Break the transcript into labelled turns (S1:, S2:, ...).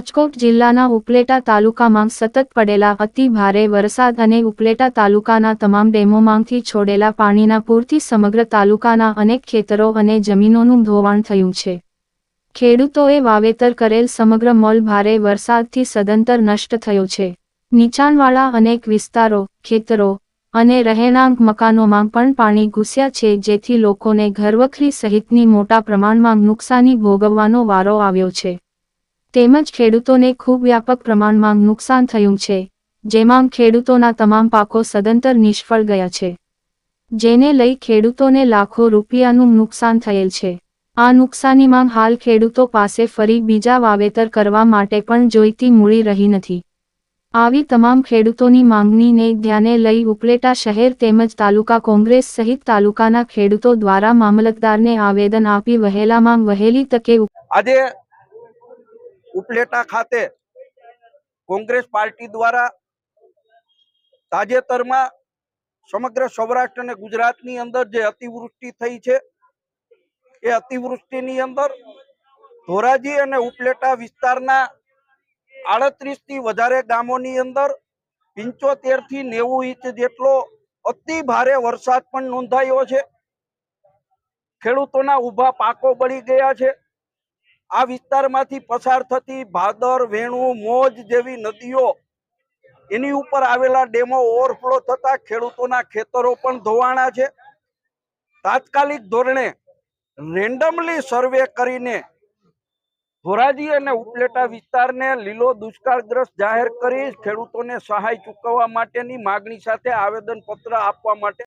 S1: રાજકોટ જિલ્લાના ઉપલેટા તાલુકામાં સતત પડેલા અતિ ભારે વરસાદ અને ઉપલેટા તાલુકાના તમામ ડેમોમાંથી છોડેલા પાણીના પૂરથી સમગ્ર તાલુકાના અનેક ખેતરો અને જમીનોનું ધોવાણ થયું છે. ખેડૂતોએ વાવેતર કરેલ સમગ્ર મોલ ભારે વરસાદથી સદંતર નષ્ટ થયો છે. નીચાણવાળા અનેક વિસ્તારો, ખેતરો અને રહેણાંક મકાનોમાં પણ પાણી ઘૂસ્યા છે, જેથી લોકોને ઘરવખરી સહિતની મોટા પ્રમાણમાં નુકસાની ભોગવવાનો વારો આવ્યો છે. તેમજ ખેડૂતોને ખૂબ વ્યાપક પ્રમાણમાં નુકસાન થયું છે, જેમાં ખેડૂતોના તમામ પાકો સદંતર નિષ્ફળ ગયા છે. જેને લઈ ખેડૂતોને લાખો રૂપિયાનું નુકસાન થયેલ છે. આ નુકસાનીમાં હાલ ખેડૂતો પાસે ફરી બીજા વાવેતર કરવા માટે પણ જોઈતી મૂડી રહી નથી. આવી તમામ ખેડૂતોની માંગણીને ધ્યાને લઈ ઉપલેટા શહેર તેમજ તાલુકા કોંગ્રેસ સહિત તાલુકાના ખેડૂતો દ્વારા મામલતદારને આવેદન આપી વહેલામાં વહેલી તકે
S2: આજે ઉપલેટા ખાતે કોંગ્રેસ પાર્ટી દ્વારા તાજેતરમાં સમગ્ર સૌરાષ્ટ્ર અને ગુજરાતની અંદર જે અતિવૃષ્ટિ થઈ છે, એ અતિવૃષ્ટિની અંદર ધોરાજી અને ઉપલેટા વિસ્તારના આડત્રીસથી વધારે ગામોની અંદર પંચોતેરથી નેવું ઇંચ જેટલો અતિ ભારે વરસાદ પણ નોંધાયો છે. ખેડૂતોના ઊભા પાકો બળી ગયા છે. આ વિસ્તારમાંથી પસાર થતી ભાદર, વેણુ, મોજ જેવી નદીઓ, એની ઉપર આવેલા ડેમો ઓવરફ્લો થતા ખેડૂતોના ખેતરો પણ ધોવાણા છે. તાત્કાલિક ધોરણે રેન્ડમલી સર્વે કરીને ધોરાજી અને ઉપલેટા વિસ્તારને લીલો દુષ્કાળગ્રસ્ત જાહેર કરી ખેડૂતોને સહાય ચૂકવવા માટેની માગણી સાથે આવેદન પત્ર આપવા માટે